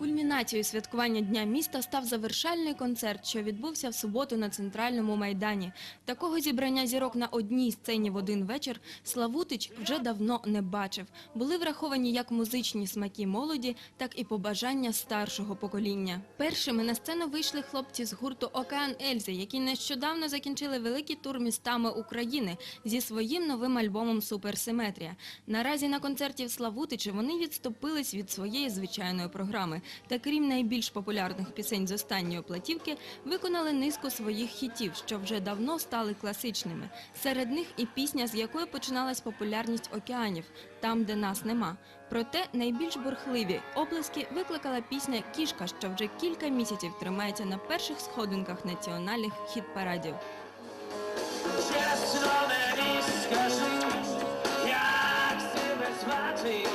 Кульмінацією святкування Дня міста став завершальний концерт, що відбувся в суботу на центральному майдані. Такого зібрання зірок на одній сцені в один вечір Славутич вже давно не бачив. Були враховані як музичні смаки молоді, так і побажання старшого покоління. Першими на сцену вийшли хлопці з гурту Океан Ельзи, які нещодавно закінчили великий тур містами України зі своїм новим альбомом Суперсиметрія. Наразі на концерті в Славутичі вони відступились від своєї звичайної програми. Та крім найбільш популярних пісень з останньої платівки, виконали низку своїх хітів, що вже давно стали класичними. Серед них і пісня, з якої починалась популярність океанів там, де нас нема. Проте найбільш бурхливі облески викликала пісня Кішка, що вже кілька місяців тримається на перших сходинках національних хіт-парадів. Чесно мені скажи, як себе звати?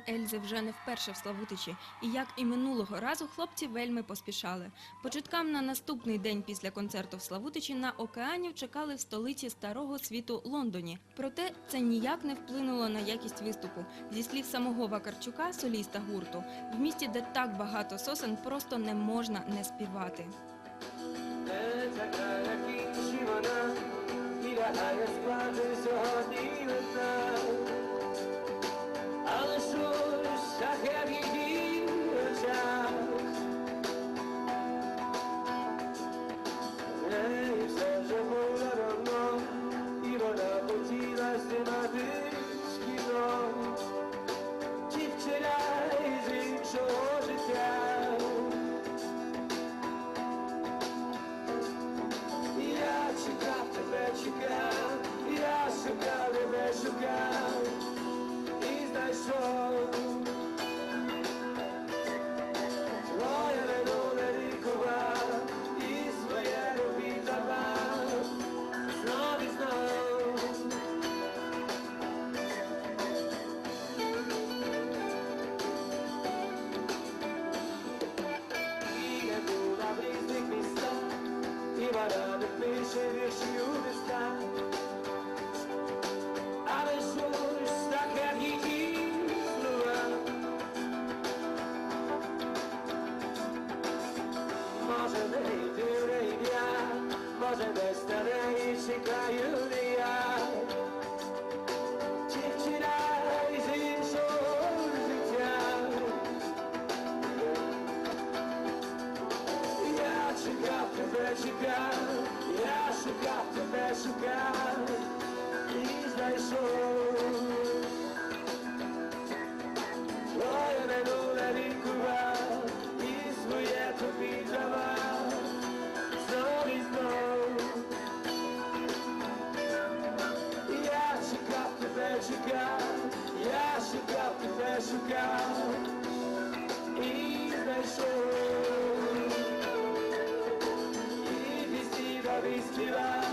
Роман Ельзи вже не вперше в Славутичі, і як і минулого разу хлопці вельми поспішали. Початкам на наступний день після концерту в Славутичі на океанів чекали в столиці старого світу Лондоні. Проте це ніяк не вплинуло на якість виступу. Зі слів самого Вакарчука, соліста гурту, в місті, де так багато сосен, просто не можна не співати. Але give out of the place and it's you this time. I just wanna stuck at the. Może może bez starej się kraju. inspirar.